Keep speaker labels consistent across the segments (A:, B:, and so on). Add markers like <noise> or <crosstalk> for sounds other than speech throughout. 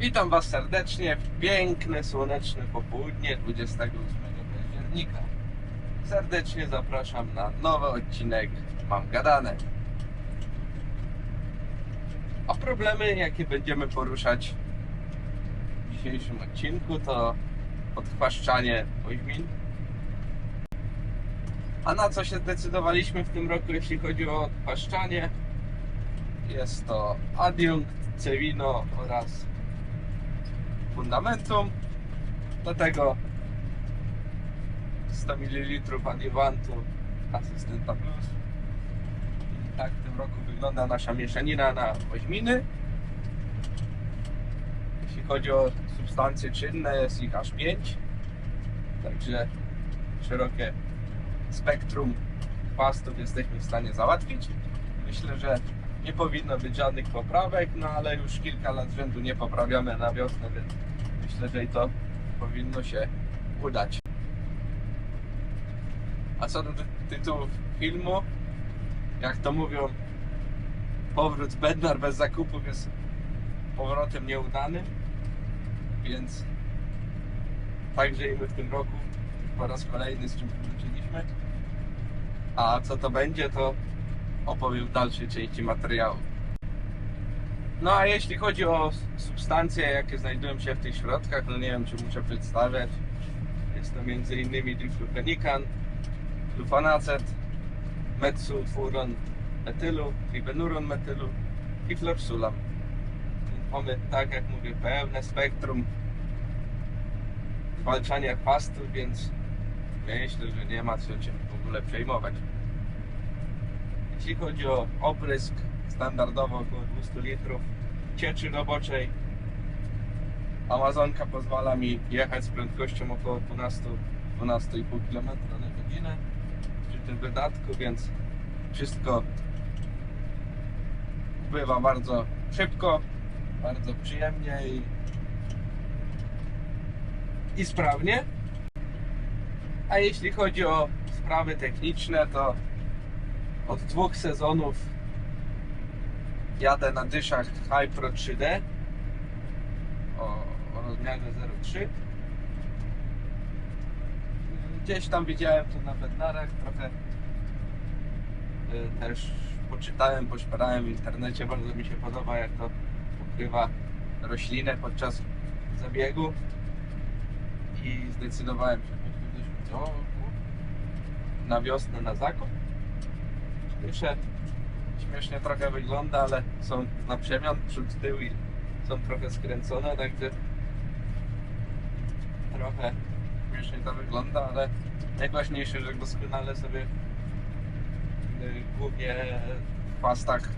A: Witam Was serdecznie w piękne, słoneczne popołudnie 28 października. Serdecznie zapraszam na nowy odcinek Mam Gadane. A problemy, jakie będziemy poruszać w dzisiejszym odcinku, to odchwaszczanie oźmin. A na co się zdecydowaliśmy w tym roku, jeśli chodzi o odchwaszczanie? Jest to adiunkt, cewino oraz fundamentum. Do tego 100 ml adiuwantu asystenta plus. I tak w tym roku wygląda nasza mieszanina na oźminy. Jeśli chodzi o substancje czynne, jest ich aż 5. Także szerokie spektrum chwastów jesteśmy w stanie załatwić. Myślę, że nie powinno być żadnych poprawek, no ale już kilka lat z rzędu nie poprawiamy na wiosnę, więc myślę, że to powinno się udać. A co do ty- tytułu filmu, jak to mówią, powrót Bednar bez zakupów jest powrotem nieudanym, więc także i my w tym roku po raz kolejny z czym wróciliśmy. A co to będzie, to opowiem w dalszej części materiału. No a jeśli chodzi o substancje, jakie znajdują się w tych środkach, no nie wiem czy muszę przedstawiać. Jest to m.in. diflufenikan, flufanacet, metsulfuron metylu, tribenuron metylu i florsulam. Mamy, tak jak mówię, pełne spektrum zwalczania chwastów, więc myślę, że nie ma co się w ogóle przejmować. Jeśli chodzi o oprysk, standardowo około 200 litrów cieczy roboczej. Amazonka pozwala mi jechać z prędkością około 12 12,5 km na godzinę przy tym wydatku, więc wszystko bywa bardzo szybko, bardzo przyjemnie i, i sprawnie. A jeśli chodzi o sprawy techniczne, to od dwóch sezonów jadę na dyszach Hypro 3D o, o rozmiarze 0,3 gdzieś tam widziałem to na bednarach trochę y, też poczytałem, poszperałem w internecie bardzo mi się podoba jak to pokrywa roślinę podczas zabiegu. I zdecydowałem się kupić do na wiosnę na zakup. Jeszcze śmiesznie trochę wygląda, ale są na przemian przód, tył i są trochę skręcone, także trochę śmiesznie to wygląda, ale najważniejsze, że doskonale sobie y, głównie w pastach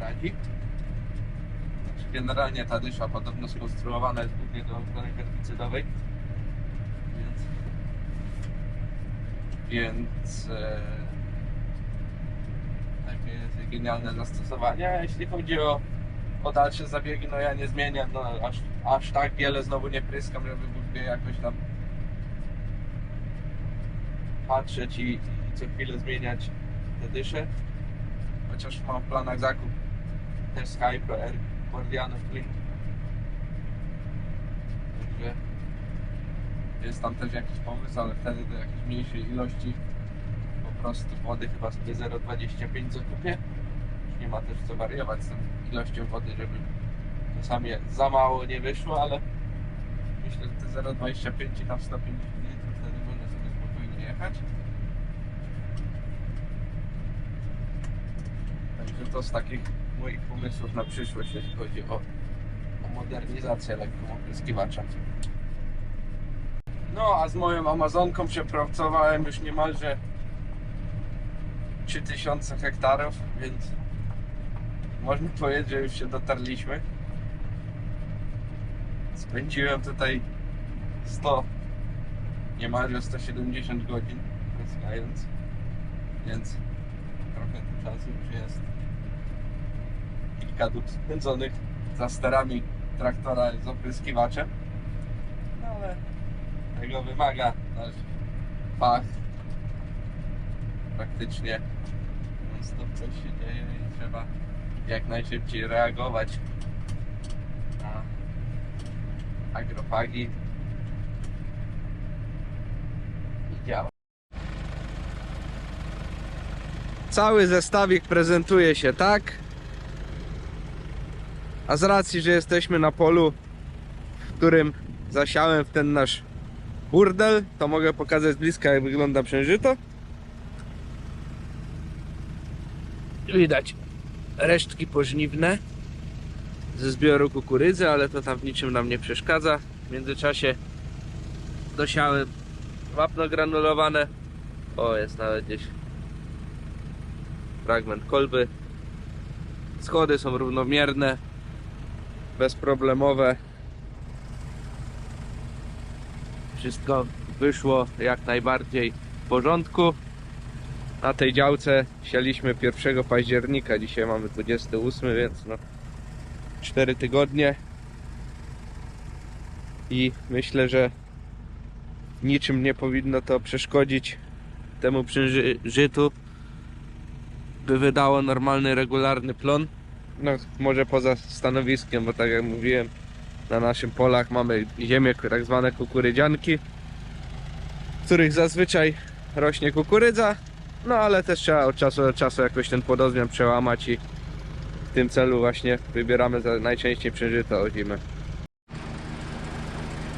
A: radzi. Znaczy generalnie ta dysza podobno skonstruowana jest głównie do ochrony herbicydowej, więc więc e, genialne zastosowanie. A jeśli chodzi o, o dalsze zabiegi, no ja nie zmieniam, no aż, aż tak wiele znowu nie pryskam, żeby wie jakoś tam patrzeć i, i co chwilę zmieniać te dysze. Chociaż mam w planach zakup też z Hypro R Guardiano Clean. Także jest tam też jakiś pomysł, ale wtedy do jakiejś mniejszej ilości po prostu wody chyba sobie 0,25 zakupię. Już nie ma też co wariować z tą ilością wody, żeby czasami za mało nie wyszło, ale myślę, że te 0,25 i tam 150 litrów wtedy można sobie spokojnie jechać. Także to z takich moich pomysłów na przyszłość, jeśli chodzi o, o modernizację lekkoopryskiwacza. No, a z moją Amazonką przepracowałem już niemalże 3000 hektarów, więc można powiedzieć, że już się dotarliśmy. Spędziłem tutaj 100, niemalże 170 godzin pryskając, więc trochę czasu już jest. Kilka dób spędzonych za sterami traktora z opryskiwaczem, no ale tego wymaga nasz fach. Praktycznie coś się dzieje i trzeba jak najszybciej reagować. fagi. I działa. Cały zestawik prezentuje się tak. A z racji, że jesteśmy na polu, w którym zasiałem w ten nasz burdel, to mogę pokazać z bliska jak wygląda przężyto. Widać resztki pożniwne ze zbioru kukurydzy, ale to tam w niczym nam nie przeszkadza. W międzyczasie dosiałem wapno granulowane. O, jest nawet gdzieś fragment kolby. Schody są równomierne, bezproblemowe. Wszystko wyszło jak najbardziej w porządku. Na tej działce sialiśmy 1 października, dzisiaj mamy 28, więc no 4 tygodnie. I myślę, że niczym nie powinno to przeszkodzić temu przężytu, by wydało normalny, regularny plon. No, może poza stanowiskiem, bo tak jak mówiłem, na naszych polach mamy ziemię, tak zwane kukurydzianki, w których zazwyczaj rośnie kukurydza, no ale też trzeba od czasu do czasu jakoś ten płodozmian przełamać i w tym celu właśnie wybieramy za najczęściej przeżyte o zimę.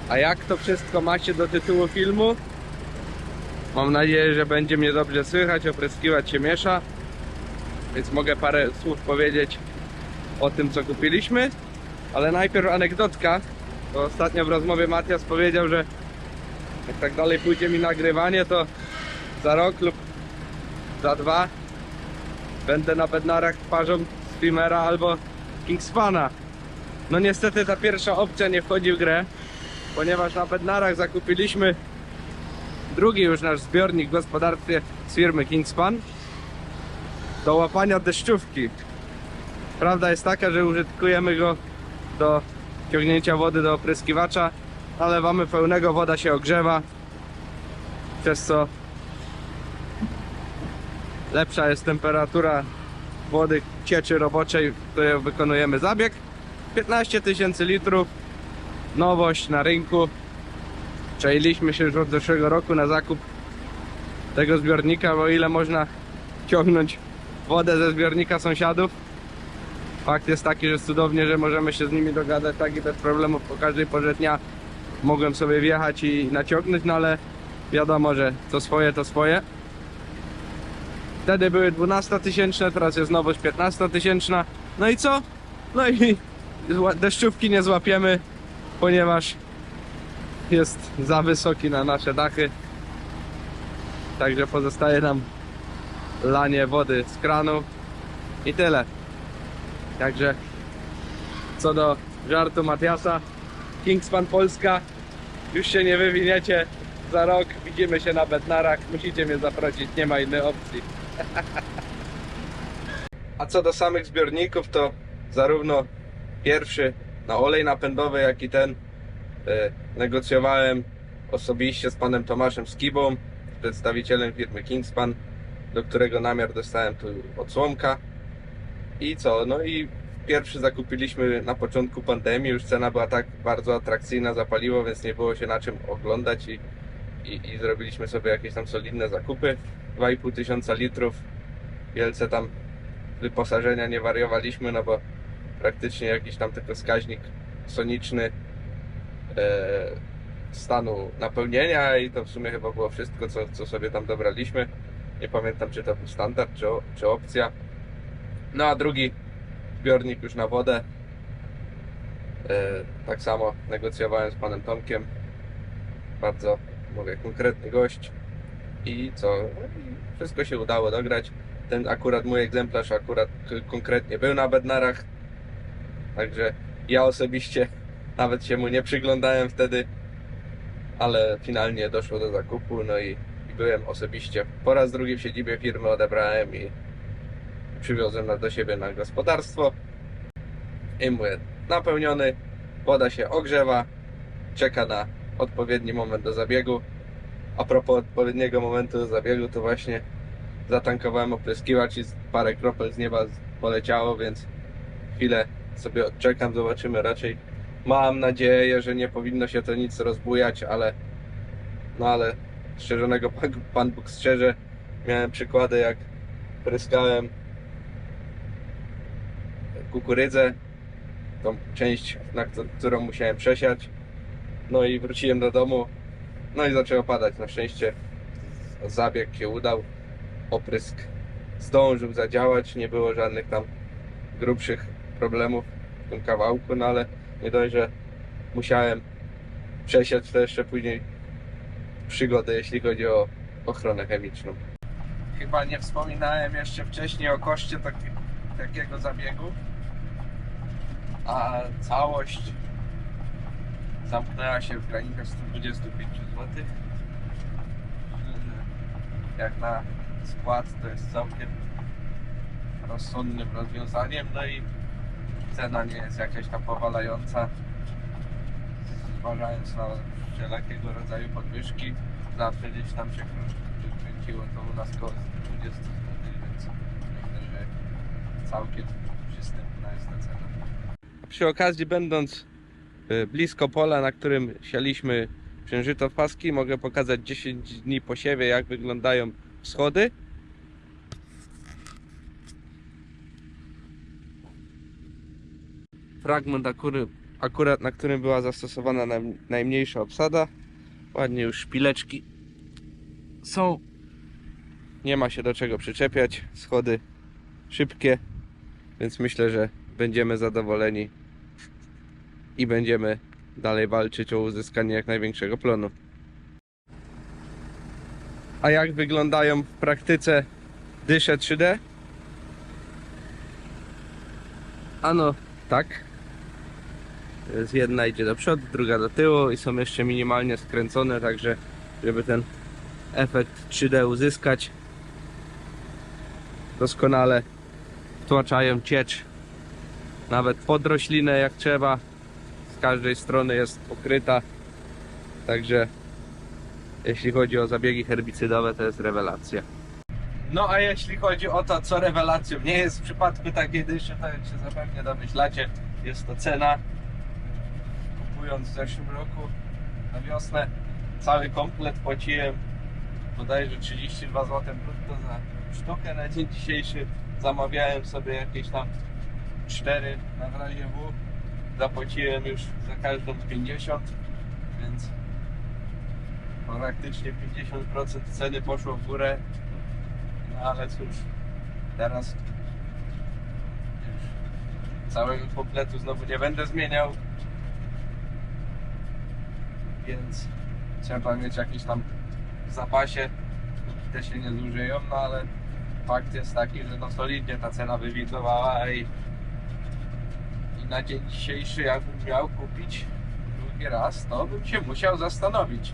A: A jak to wszystko macie do tytułu filmu? Mam nadzieję, że będzie mnie dobrze słychać, opryskiwać się miesza. Więc mogę parę słów powiedzieć o tym, co kupiliśmy. Ale najpierw anegdotka. Bo ostatnio w rozmowie Matias powiedział, że jak tak dalej pójdzie mi nagrywanie, to za rok lub za dwa będę na bednarach twarzą streamera albo Kingspana. No niestety ta pierwsza opcja nie wchodzi w grę, ponieważ na bednarach zakupiliśmy drugi już nasz zbiornik w gospodarstwie z firmy Kingspan do łapania deszczówki. Prawda jest taka, że użytkujemy go do ciągnięcia wody do opryskiwacza, nalewamy pełnego, woda się ogrzewa, przez co lepsza jest temperatura wody cieczy roboczej, w której wykonujemy zabieg. 15 tysięcy litrów, nowość na rynku. Czailiśmy się już od zeszłego roku na zakup tego zbiornika, bo ile można ciągnąć wodę ze zbiornika sąsiadów. Fakt jest taki, że cudownie, że możemy się z nimi dogadać tak i bez problemu po każdej porze dnia mogłem sobie wjechać i naciągnąć, no ale wiadomo, że to swoje to swoje. Wtedy były 12 tysięczne, teraz jest nowość 15 tysięczna. No i co? No i deszczówki nie złapiemy, ponieważ jest za wysoki na nasze dachy. Także pozostaje nam lanie wody z kranu i tyle. Także co do żartu Matiasa, Kingspan Polska, już się nie wywiniecie. Za rok widzimy się na Bednarach. Musicie mnie zaprosić, nie ma innej opcji. A co do samych zbiorników, to zarówno pierwszy na olej napędowy, jak i ten e, negocjowałem osobiście z panem Tomaszem Skibą, przedstawicielem firmy Kingspan, do którego namiar dostałem tu od Słomka. I co? No i pierwszy zakupiliśmy na początku pandemii, już cena była tak bardzo atrakcyjna za paliwo, więc nie było się na czym oglądać i, i, i zrobiliśmy sobie jakieś tam solidne zakupy. 2,5 tysiąca litrów. Wielce tam wyposażenia nie wariowaliśmy, no bo praktycznie jakiś tam tylko wskaźnik soniczny e, stanu napełnienia i to w sumie chyba było wszystko, co, co sobie tam dobraliśmy. Nie pamiętam, czy to był standard, czy, czy opcja. No a drugi zbiornik już na wodę. E, tak samo negocjowałem z panem Tomkiem. Bardzo, mówię, konkretny gość. I co? No wszystko się udało dograć. Ten akurat mój egzemplarz akurat konkretnie był na Bednarach. Także ja osobiście <laughs> nawet się mu nie przyglądałem wtedy, ale finalnie doszło do zakupu, no i, i byłem osobiście po raz drugi w siedzibie firmy, odebrałem i przywiozłem nas do siebie na gospodarstwo. I mówię, napełniony, woda się ogrzewa, czeka na odpowiedni moment do zabiegu. A propos odpowiedniego momentu zabiegu, to właśnie zatankowałem opryskiwacz i parę kropel z nieba poleciało, więc chwilę sobie odczekam, zobaczymy raczej Mam nadzieję, że nie powinno się to nic rozbujać, ale no ale strzeżonego Pan, Pan Bóg strzeże. Miałem przykłady jak pryskałem kukurydzę, tą część, na któ- którą musiałem przesiać. No i wróciłem do domu, no i zaczęło padać. Na szczęście zabieg się udał, oprysk zdążył zadziałać, nie było żadnych tam grubszych problemów w tym kawałku, no ale nie dość, że musiałem przesiać, to jeszcze później przygodę, jeśli chodzi o ochronę chemiczną. Chyba nie wspominałem jeszcze wcześniej o koszcie taki, takiego zabiegu, a całość zamknęła się w granicach 125 zł. Jak na skład to jest całkiem rozsądnym rozwiązaniem, no i cena nie jest jakaś tam powalająca. Zważając na wszelakiego rodzaju podwyżki, zawsze gdzieś tam się krę- kręciło to u nas koło 20 zł, więc myślę, że całkiem przystępna jest ta cena. Przy okazji, będąc blisko pola, na którym sialiśmy przężyto w paski, mogę pokazać 10 dni po siewie, jak wyglądają wschody. Fragment akurat, akurat na którym była zastosowana naj, najmniejsza obsada. Ładnie już szpileczki są. Nie ma się do czego przyczepiać. Schody szybkie, więc myślę, że będziemy zadowoleni i będziemy dalej walczyć o uzyskanie jak największego plonu. A jak wyglądają w praktyce dysze 3D? Ano tak. Jest jedna idzie do przodu, druga do tyłu i są jeszcze minimalnie skręcone, także żeby ten efekt 3D uzyskać doskonale wtłaczają ciecz nawet pod roślinę jak trzeba z każdej strony jest pokryta. Także jeśli chodzi o zabiegi herbicydowe to jest rewelacja. No a jeśli chodzi o to co rewelacją nie jest w przypadku takiej dyszy to jak się zapewne domyślacie jest to cena. Kupując w zeszłym roku na wiosnę cały komplet płaciłem bodajże 32 zł brutto za sztukę na dzień dzisiejszy. Zamawiałem sobie jakieś tam 4 na razie W zapłaciłem już za każdą 50 więc praktycznie 50% ceny poszło w górę. No ale cóż teraz już całego kompletu znowu nie będę zmieniał więc trzeba mieć jakieś tam w zapasie. Te się nie zużyją, no ale fakt jest taki, że no solidnie ta cena wywindowała i, i na dzień dzisiejszy jakbym miał kupić drugi raz, to bym się musiał zastanowić.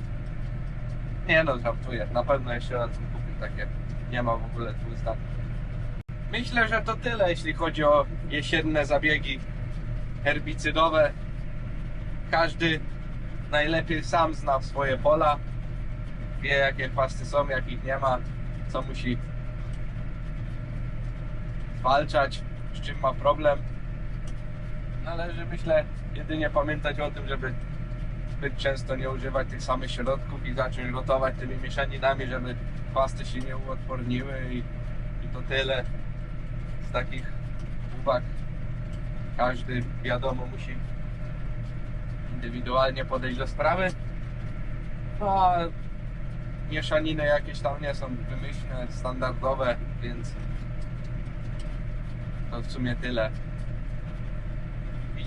A: Nie no, żartuję, na pewno jeszcze raz bym kupił takie, nie ma w ogóle tu zdań. Myślę, że to tyle, jeśli chodzi o jesienne zabiegi herbicydowe. Każdy najlepiej sam zna swoje pola, wie jakie chwasty są, jakich nie ma, co musi walczać, z czym ma problem. Należy myślę jedynie pamiętać o tym, żeby zbyt często nie używać tych samych środków i zacząć gotować tymi mieszaninami, żeby chwasty się nie uodporniły i, i to tyle z takich uwag. Każdy wiadomo musi indywidualnie podejść do sprawy. No, a mieszaniny jakieś tam nie są wymyślne, standardowe, więc to w sumie tyle.